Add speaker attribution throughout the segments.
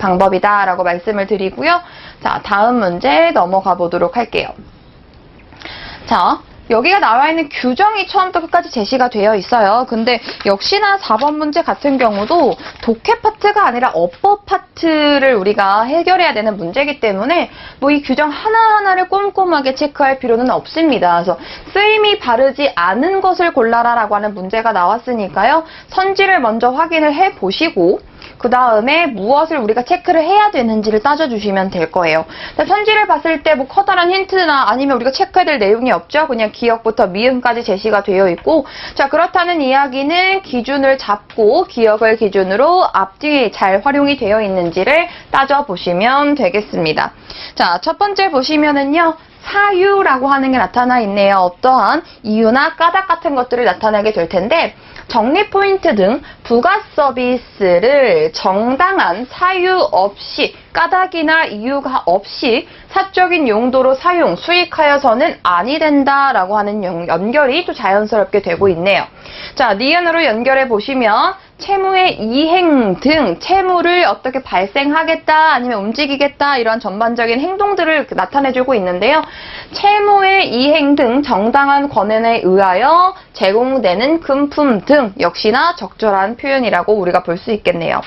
Speaker 1: 방법이다 라고 말씀을 드리고요. 자, 다음 문제 넘어가 보도록 할게요. 자, 여기가 나와 있는 규정이 처음부터 끝까지 제시가 되어 있어요. 근데 역시나 4번 문제 같은 경우도 독해 파트가 아니라 어법 파트를 우리가 해결해야 되는 문제이기 때문에 뭐 이 규정 하나하나를 꼼꼼하게 체크할 필요는 없습니다. 그래서 쓰임이 바르지 않은 것을 골라라라고 하는 문제가 나왔으니까요. 선지를 먼저 확인을 해 보시고 그 다음에 무엇을 우리가 체크를 해야 되는지를 따져주시면 될 거예요. 선지를 봤을 때 뭐 커다란 힌트나 아니면 우리가 체크해야 될 내용이 없죠. 그냥 기억부터 미음까지 제시가 되어 있고 자 그렇다는 이야기는 기준을 잡고 기억을 기준으로 앞뒤에 잘 활용이 되어 있는지를 따져보시면 되겠습니다. 자 첫 번째 보시면은요. 사유라고 하는 게 나타나 있네요. 어떠한 이유나 까닭 같은 것들을 나타내게 될 텐데 적립 포인트 등 부가 서비스를 정당한 사유 없이 까닭이나 이유가 없이 사적인 용도로 사용, 수익하여서는 아니 된다라고 하는 연- 연결이 또 자연스럽게 되고 있네요. 자, 니은으로 연결해 보시면 채무의 이행 등 채무를 어떻게 발생하겠다 아니면 움직이겠다 이런 전반적인 행동들을 나타내주고 있는데요. 채무의 이행 등 정당한 권한에 의하여 제공되는 금품 등 역시나 적절한 표현이라고 우리가 볼 수 있겠네요.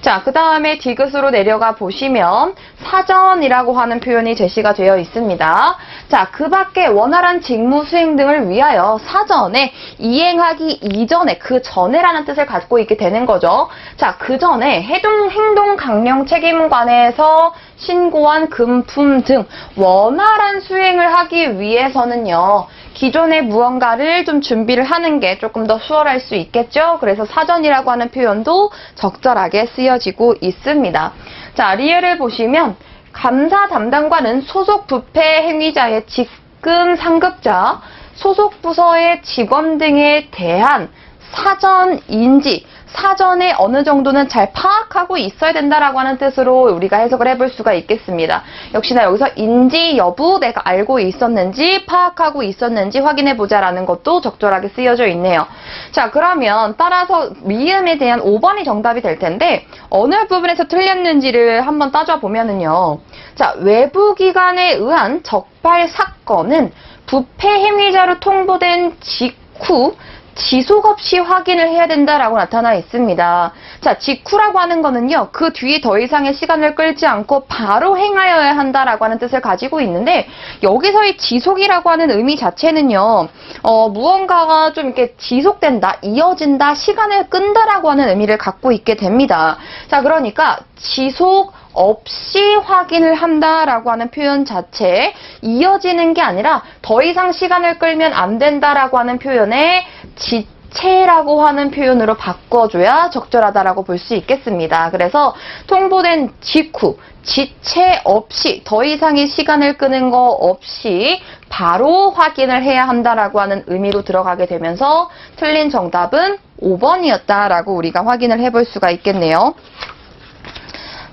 Speaker 1: 자, 그 다음에 디귿으로 내려가 보시면 사전이라고 하는 표현이 제시가 되어 있습니다. 자, 그 밖에 원활한 직무 수행 등을 위하여 사전에 이행하기 이전에 그 전에라는 뜻을 갖고 있게 되는 거죠. 자, 그 전에 해동 행동 강령 책임관에서 신고한 금품 등 원활한 수행을 하기 위해서는요. 기존의 무언가를 좀 준비를 하는 게 조금 더 수월할 수 있겠죠. 그래서 사전이라고 하는 표현도 적절하게 쓰여지고 있습니다. 자, 리에를 보시면 감사 담당관은 소속 부패 행위자의 직금 상급자, 소속 부서의 직원 등에 대한 사전 인지, 사전에 어느 정도는 잘 파악하고 있어야 된다라고 하는 뜻으로 우리가 해석을 해볼 수가 있겠습니다. 역시나 여기서 인지 여부 내가 알고 있었는지 파악하고 있었는지 확인해 보자라는 것도 적절하게 쓰여져 있네요. 자 그러면 따라서 미음에 대한 5번이 정답이 될 텐데 어느 부분에서 틀렸는지를 한번 따져 보면은요. 자 외부 기관에 의한 적발 사건은 부패 행위자로 통보된 직후 지속 없이 확인을 해야 된다라고 나타나 있습니다. 자, 직후라고 하는 거는요, 그 뒤에 더 이상의 시간을 끌지 않고 바로 행하여야 한다라고 하는 뜻을 가지고 있는데, 여기서의 지속이라고 하는 의미 자체는요, 어, 무언가가 좀 이렇게 지속된다, 이어진다, 시간을 끈다라고 하는 의미를 갖고 있게 됩니다. 자, 그러니까 지속, 없이 확인을 한다라고 하는 표현 자체에 이어지는 게 아니라 더 이상 시간을 끌면 안 된다라고 하는 표현에 지 체라고 하는 표현으로 바꿔줘야 적절하다라고 볼 수 있겠습니다. 그래서 통보된 직후, 지체 없이 더 이상의 시간을 끄는 거 없이 바로 확인을 해야 한다라고 하는 의미로 들어가게 되면서 틀린 정답은 5번이었다라고 우리가 확인을 해볼 수가 있겠네요.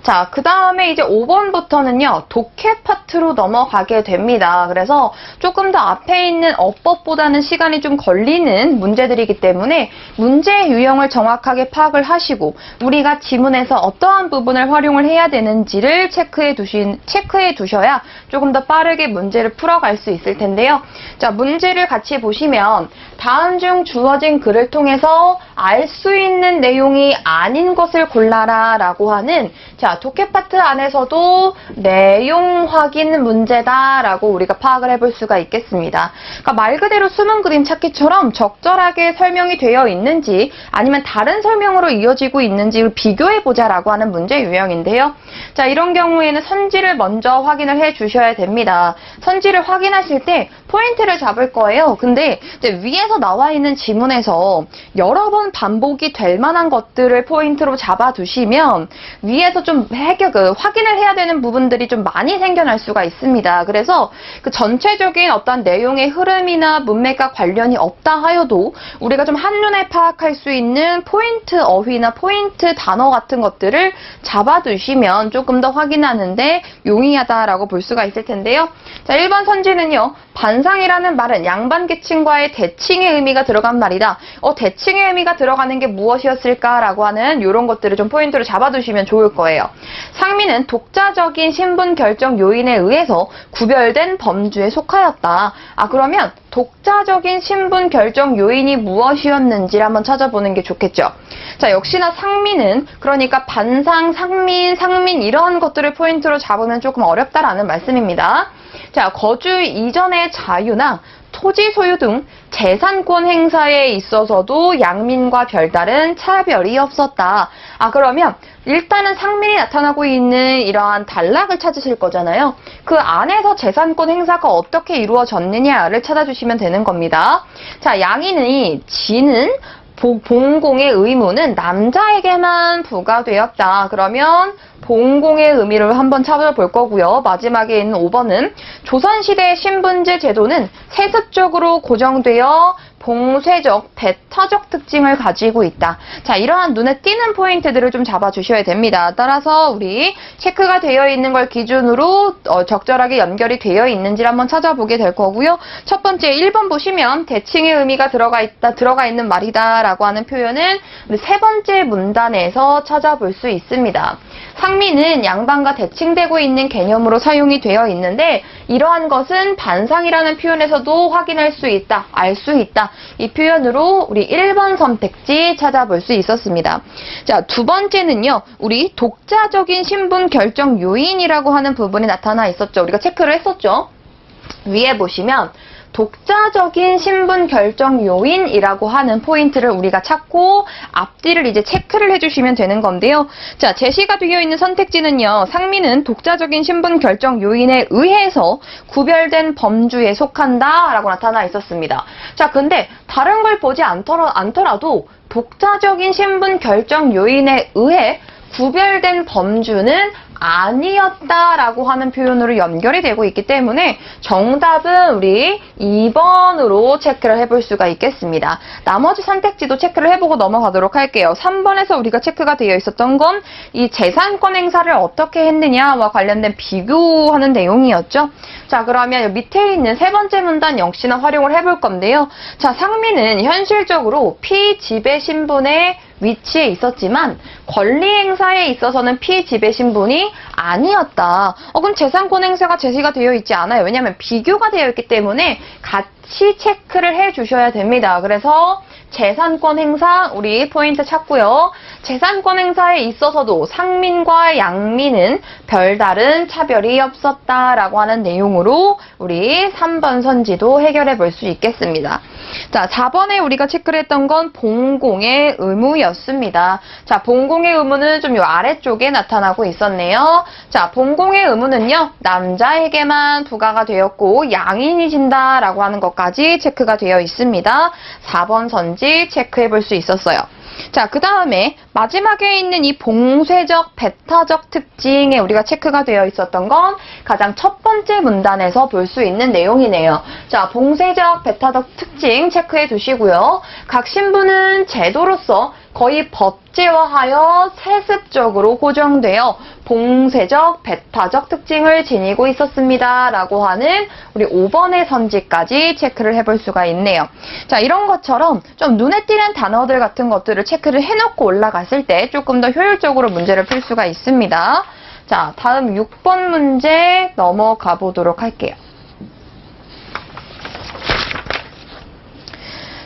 Speaker 1: 자, 그 다음에 이제 5번부터는요, 독해 파트로 넘어가게 됩니다. 그래서 조금 더 앞에 있는 어법보다는 시간이 좀 걸리는 문제들이기 때문에 문제 유형을 정확하게 파악을 하시고, 우리가 지문에서 어떠한 부분을 활용을 해야 되는지를 체크해 두신, 체크해 두셔야 조금 더 빠르게 문제를 풀어갈 수 있을 텐데요. 자, 문제를 같이 보시면, 다음 중 주어진 글을 통해서 알 수 있는 내용이 아닌 것을 골라라 라고 하는 자 독해 파트 안에서도 내용 확인 문제다라고 우리가 파악을 해볼 수가 있겠습니다. 그러니까 말 그대로 숨은 그림 찾기처럼 적절하게 설명이 되어 있는지 아니면 다른 설명으로 이어지고 있는지를 비교해 보자라고 하는 문제 유형인데요. 자 이런 경우에는 선지를 먼저 확인을 해 주셔야 됩니다. 선지를 확인하실 때 포인트를 잡을 거예요. 근데 이제 위에서 나와 있는 지문에서 여러 번 반복이 될 만한 것들을 포인트로 잡아두시면 위에서 좀 해결, 그 확인을 해야 되는 부분들이 좀 많이 생겨날 수가 있습니다. 그래서 그 전체적인 어떤 내용의 흐름이나 문맥과 관련이 없다 하여도 우리가 좀 한눈에 파악할 수 있는 포인트 어휘나 포인트 단어 같은 것들을 잡아두시면 조금 더 확인하는데 용이하다라고 볼 수가 있을 텐데요. 자, 1번 선지는요. 반 반상이라는 말은 양반 계층과의 대칭의 의미가 들어간 말이다. 어, 대칭의 의미가 들어가는 게 무엇이었을까라고 하는 이런 것들을 좀 포인트로 잡아두시면 좋을 거예요. 상민은 독자적인 신분 결정 요인에 의해서 구별된 범주에 속하였다. 아, 그러면 독자적인 신분 결정 요인이 무엇이었는지를 한번 찾아보는 게 좋겠죠. 자, 역시나 상민은 그러니까 반상, 상민, 상민 이런 것들을 포인트로 잡으면 조금 어렵다라는 말씀입니다. 자, 거주 이전의 자유나 토지 소유 등 재산권 행사에 있어서도 양민과 별다른 차별이 없었다. 아, 그러면 일단은 상민이 나타나고 있는 이러한 단락을 찾으실 거잖아요. 그 안에서 재산권 행사가 어떻게 이루어졌느냐를 찾아주시면 되는 겁니다. 자, 양인의 지는 보- 봉공의 의무는 남자에게만 부과되었다. 그러면 봉공의 의미를 한번 찾아볼 거고요. 마지막에 있는 5번은 조선시대 신분제 제도는 세습적으로 고정되어 봉쇄적, 배타적 특징을 가지고 있다. 자, 이러한 눈에 띄는 포인트들을 좀 잡아주셔야 됩니다. 따라서 우리 체크가 되어 있는 걸 기준으로 어, 적절하게 연결이 되어 있는지를 한번 찾아보게 될 거고요. 첫 번째 1번 보시면 대칭의 의미가 들어가 있다, 들어가 있는 말이다 라고 하는 표현은 세 번째 문단에서 찾아볼 수 있습니다. 상미는 양반과 대칭되고 있는 개념으로 사용이 되어 있는데 이러한 것은 반상이라는 표현에서도 확인할 수 있다, 알 수 있다. 이 표현으로 우리 1번 선택지 찾아볼 수 있었습니다. 자, 두 번째는요. 우리 독자적인 신분 결정 요인이라고 하는 부분이 나타나 있었죠. 우리가 체크를 했었죠. 위에 보시면 독자적인 신분 결정 요인이라고 하는 포인트를 우리가 찾고 앞뒤를 이제 체크를 해주시면 되는 건데요. 자, 제시가 되어 있는 선택지는요. 상민은 독자적인 신분 결정 요인에 의해서 구별된 범주에 속한다 라고 나타나 있었습니다. 자, 근데 다른 걸 보지 않더라, 않더라도 독자적인 신분 결정 요인에 의해 구별된 범주는 아니었다라고 하는 표현으로 연결이 되고 있기 때문에 정답은 우리 2번으로 체크를 해볼 수가 있겠습니다. 나머지 선택지도 체크를 해보고 넘어가도록 할게요. 3번에서 우리가 체크가 되어 있었던 건 이 재산권 행사를 어떻게 했느냐와 관련된 비교하는 내용이었죠. 자 그러면 밑에 있는 세 번째 문단 역시나 활용을 해볼 건데요. 자 상민은 현실적으로 피지배 신분의 위치에 있었지만 권리 행사에 있어서는 피지배 신분이 아니었다. 어, 그럼 재산권 행사가 제시가 되어 있지 않아요. 왜냐하면 비교가 되어 있기 때문에 같이 체크를 해 주셔야 됩니다. 그래서 재산권 행사 우리 포인트 찾고요. 재산권 행사에 있어서도 상민과 양민은 별다른 차별이 없었다라고 하는 내용으로 우리 3번 선지도 해결해 볼 수 있겠습니다. 자, 4번에 우리가 체크를 했던 건 봉공의 의무였습니다. 자, 봉공의 의무는 좀 요 아래쪽에 나타나고 있었네요. 자, 봉공의 의무는요, 남자에게만 부과가 되었고, 양인이 진다라고 하는 것까지 체크가 되어 있습니다. 4번 선지 체크해 볼 수 있었어요. 자, 그 다음에 마지막에 있는 이 봉쇄적, 배타적 특징에 우리가 체크가 되어 있었던 건 가장 첫 번째 문단에서 볼 수 있는 내용이네요. 자, 봉쇄적, 배타적 특징 체크해 두시고요. 각 신분은 제도로서 거의 법제화하여 세습적으로 고정되어 봉쇄적, 배타적 특징을 지니고 있었습니다. 라고 하는 우리 5번의 선지까지 체크를 해볼 수가 있네요. 자, 이런 것처럼 좀 눈에 띄는 단어들 같은 것들을 체크를 해놓고 올라갔을 때 조금 더 효율적으로 문제를 풀 수가 있습니다. 자, 다음 6번 문제 넘어가 보도록 할게요.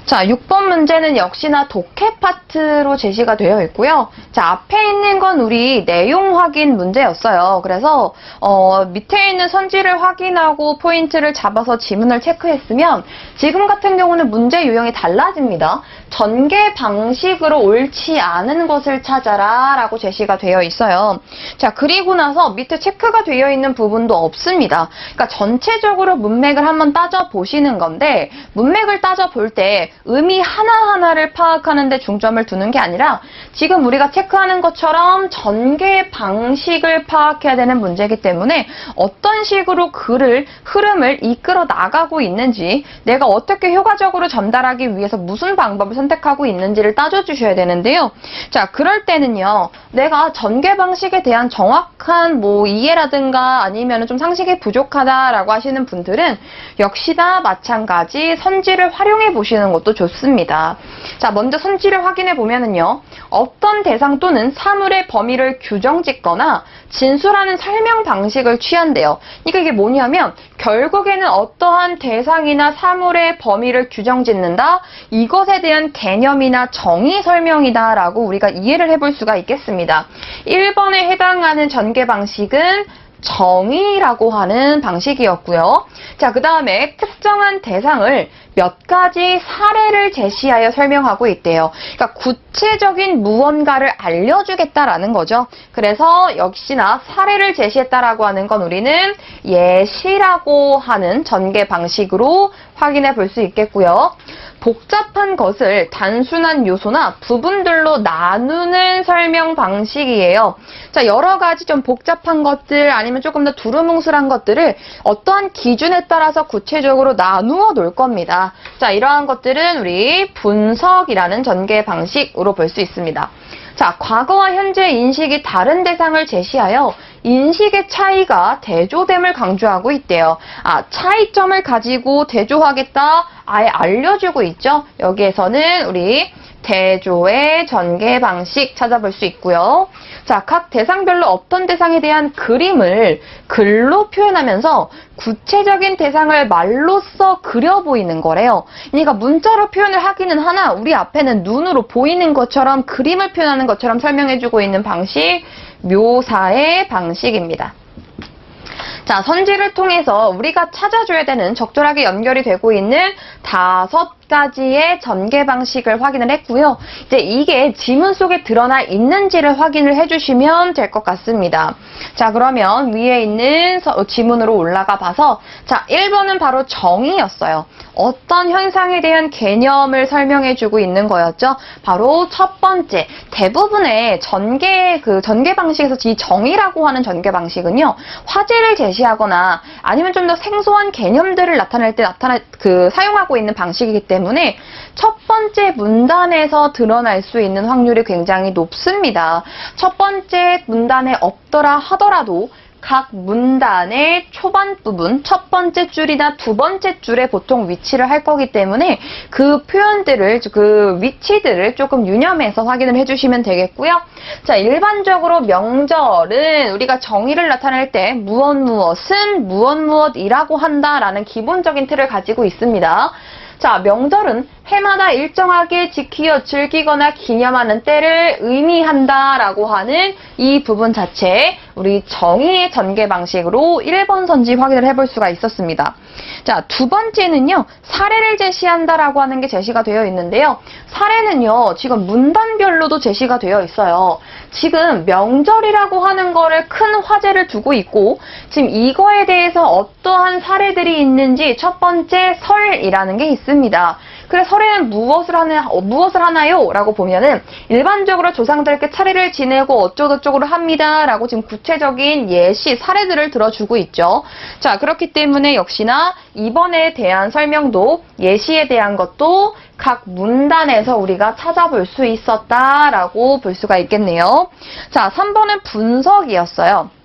Speaker 1: 자, 6번 문제는 역시나 독해 파트로 제시가 되어 있고요. 자, 앞에 있는 건 우리 내용 확인 문제였어요. 그래서 어, 밑에 있는 선지를 확인하고 포인트를 잡아서 지문을 체크했으면 지금 같은 경우는 문제 유형이 달라집니다. 전개 방식으로 옳지 않은 것을 찾아라 라고 제시가 되어 있어요. 자, 그리고 나서 밑에 체크가 되어 있는 부분도 없습니다. 그러니까 전체적으로 문맥을 한번 따져 보시는 건데 문맥을 따져 볼 때 의미 하나하나를 파악하는 데 중점을 두는 게 아니라 지금 우리가 체크하는 것처럼 전개 방식을 파악해야 되는 문제이기 때문에 어떤 식으로 글을 흐름을 이끌어 나가고 있는지 내가 어떻게 효과적으로 전달하기 위해서 무슨 방법을 선택하고 있는지를 따져주셔야 되는데요. 자, 그럴 때는요, 내가 전개 방식에 대한 정확한 뭐 이해라든가 아니면 좀 상식이 부족하다라고 하시는 분들은 역시나 마찬가지 선지를 활용해 보시는 것도 좋습니다. 자, 먼저 선지를 확인해 보면은요, 어떤 대상 또는 사물의 범위를 규정 짓거나 진술하는 설명 방식을 취한대요. 그러니까 이게 뭐냐면 결국에는 어떠한 대상이나 사물의 범위를 규정 짓는다. 이것에 대한 개념이나 정의 설명이다라고 우리가 이해를 해볼 수가 있겠습니다. 1번에 해당하는 전개 방식은 정의라고 하는 방식이었고요. 자, 그 다음에 특정한 대상을 몇 가지 사례를 제시하여 설명하고 있대요. 그러니까 구체적인 무언가를 알려주겠다라는 거죠. 그래서 역시나 사례를 제시했다라고 하는 건 우리는 예시라고 하는 전개 방식으로 확인해 볼 수 있겠고요. 복잡한 것을 단순한 요소나 부분들로 나누는 설명 방식이에요. 자, 여러 가지 좀 복잡한 것들 아니면 조금 더 두루뭉술한 것들을 어떠한 기준에 따라서 구체적으로 나누어 놓을 겁니다. 자, 이러한 것들은 우리 분석이라는 전개 방식으로 볼 수 있습니다. 자, 과거와 현재 인식이 다른 대상을 제시하여 인식의 차이가 대조됨을 강조하고 있대요. 아, 차이점을 가지고 대조하겠다 아예 알려주고 있죠. 여기에서는 우리 대조의 전개 방식 찾아볼 수 있고요. 자, 각 대상별로 어떤 대상에 대한 그림을 글로 표현하면서 구체적인 대상을 말로써 그려 보이는 거래요. 그러니까 문자로 표현을 하기는 하나 우리 앞에는 눈으로 보이는 것처럼 그림을 표현하는 것처럼 설명해주고 있는 방식, 묘사의 방식입니다. 자, 선지를 통해서 우리가 찾아줘야 되는 적절하게 연결이 되고 있는 다섯 가지의 전개 방식을 확인을 했고요. 이제 이게 지문 속에 드러나 있는지를 확인을 해주시면 될 것 같습니다. 자, 그러면 위에 있는 서- 지문으로 올라가 봐서 자, 1번은 바로 정의였어요. 어떤 현상에 대한 개념을 설명해주고 있는 거였죠. 바로 첫 번째, 대부분의 전개, 그 전개 방식에서 이 정의라고 하는 전개 방식은요, 화제를 제시하거나 아니면 좀 더 생소한 개념들을 나타낼 때 나타나, 그, 사용하고 있는 방식이기 때문에 첫 번째 문단에서 드러날 수 있는 확률이 굉장히 높습니다. 첫 번째 문단에 없더라 하더라도 각 문단의 초반 부분, 첫 번째 줄이나 두 번째 줄에 보통 위치를 할 거기 때문에 그 표현들을, 그 위치들을 조금 유념해서 확인을 해주시면 되겠고요. 자, 일반적으로 명절은 우리가 정의를 나타낼 때 무엇 무엇은 무엇 무엇이라고 한다라는 기본적인 틀을 가지고 있습니다. 자, 명절은 해마다 일정하게 지키어 즐기거나 기념하는 때를 의미한다라고 하는 이 부분 자체 우리 정의의 전개 방식으로 1번 선지 확인을 해볼 수가 있었습니다. 자, 두 번째는요. 사례를 제시한다라고 하는 게 제시가 되어 있는데요. 사례는요. 지금 문단별로도 제시가 되어 있어요. 지금 명절이라고 하는 거를 큰 화제를 두고 있고 지금 이거에 대해서 어떠한 사례들이 있는지 첫 번째 설이라는 게 있습니다. 그래 설에는 무엇을 하나 어, 무엇을 하나요? 라고 보면은 일반적으로 조상들께 차례를 지내고 어쩌고저쩌고 합니다 라고 지금 구체적인 예시 사례들을 들어주고 있죠. 자 그렇기 때문에 역시나 이번에 대한 설명도 예시에 대한 것도 각 문단에서 우리가 찾아볼 수 있었다라고 볼 수가 있겠네요. 자 3번은 분석이었어요.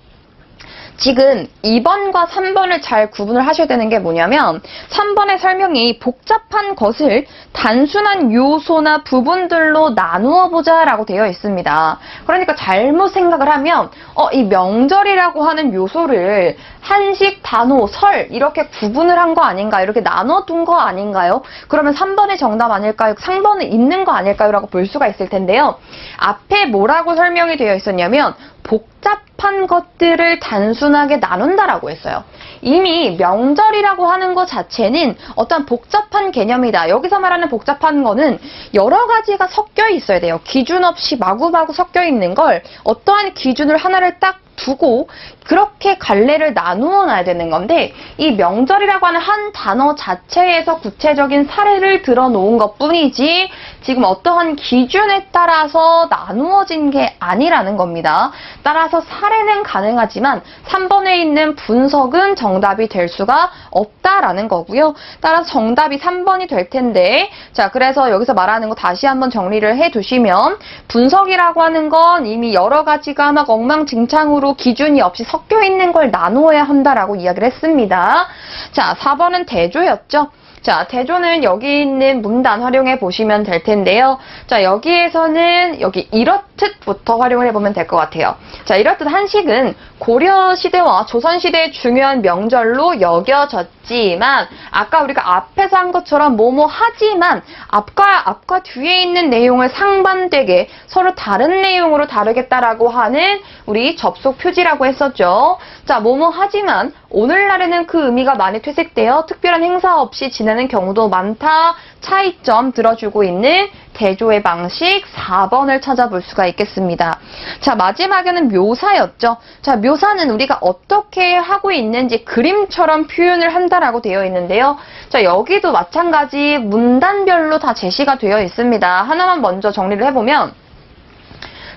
Speaker 1: 지금 2번과 3번을 잘 구분을 하셔야 되는 게 뭐냐면 3번의 설명이 복잡한 것을 단순한 요소나 부분들로 나누어 보자 라고 되어 있습니다. 그러니까 잘못 생각을 하면 어, 이 명절이라고 하는 요소를 한식, 단호, 설 이렇게 구분을 한 거 아닌가 이렇게 나눠둔 거 아닌가요? 그러면 3번이 정답 아닐까요? 3번은 있는 거 아닐까요? 라고 볼 수가 있을 텐데요. 앞에 뭐라고 설명이 되어 있었냐면 복잡한 것들을 단순하게 나눈다라고 했어요. 이미 명절이라고 하는 것 자체는 어떤 복잡한 개념이다. 여기서 말하는 복잡한 거는 여러 가지가 섞여 있어야 돼요. 기준 없이 마구마구 섞여 있는 걸 어떠한 기준을 하나를 딱 두고 그렇게 갈래를 나누어 놔야 되는 건데 이 명절이라고 하는 한 단어 자체에서 구체적인 사례를 들어 놓은 것 뿐이지 지금 어떠한 기준에 따라서 나누어진 게 아니라는 겁니다. 따라서 사례는 가능하지만 3번에 있는 분석은 정답이 될 수가 없다라는 거고요. 따라서 정답이 3번이 될 텐데 자 그래서 여기서 말하는 거 다시 한번 정리를 해 두시면 분석이라고 하는 건 이미 여러 가지가 막 엉망진창으로 기준이 없이 섞여 있는 걸 나누어야 한다라고 이야기를 했습니다. 자 4번은 대조였죠. 자, 대조는 여기 있는 문단 활용해 보시면 될 텐데요. 자, 여기에서는 여기 이렇듯부터 활용을 해보면 될 것 같아요. 자, 이렇듯 한식은 고려 시대와 조선 시대의 중요한 명절로 여겨졌지만 아까 우리가 앞에서 한 것처럼 뭐뭐 하지만 앞과 앞과 뒤에 있는 내용을 상반되게 서로 다른 내용으로 다루겠다라고 하는 우리 접속 표지라고 했었죠. 자, 뭐뭐 하지만 오늘날에는 그 의미가 많이 퇴색되어 특별한 행사 없이 지 내는 경우도 많다. 차이점 들어주고 있는 대조의 방식 4번을 찾아볼 수가 있겠습니다. 자, 마지막에는 묘사였죠. 자, 묘사는 우리가 어떻게 하고 있는지 그림처럼 표현을 한다라고 되어 있는데요. 자, 여기도 마찬가지 문단별로 다 제시가 되어 있습니다. 하나만 먼저 정리를 해보면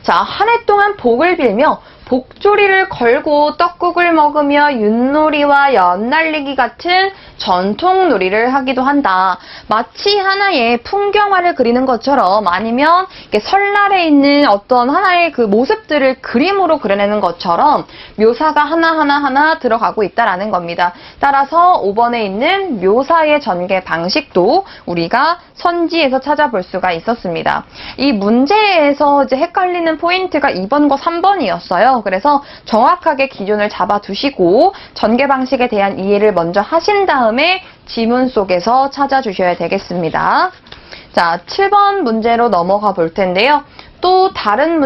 Speaker 1: 자, 한 해 동안 복을 빌며 복조리를 걸고 떡국을 먹으며 윷놀이와 연날리기 같은 전통 놀이를 하기도 한다. 마치 하나의 풍경화를 그리는 것처럼 아니면 설날에 있는 어떤 하나의 그 모습들을 그림으로 그려내는 것처럼 묘사가 하나하나 하나 들어가고 있다라는 겁니다. 따라서 5번에 있는 묘사의 전개 방식도 우리가 선지에서 찾아볼 수가 있었습니다. 이 문제에서 이제 헷갈리는 포인트가 2번과 3번이었어요. 그래서 정확하게 기준을 잡아 두시고 전개 방식에 대한 이해를 먼저 하신 다음에 지문 속에서 찾아주셔야 되겠습니다. 자, 7번 문제로 넘어가 볼 텐데요. 또 다른 문제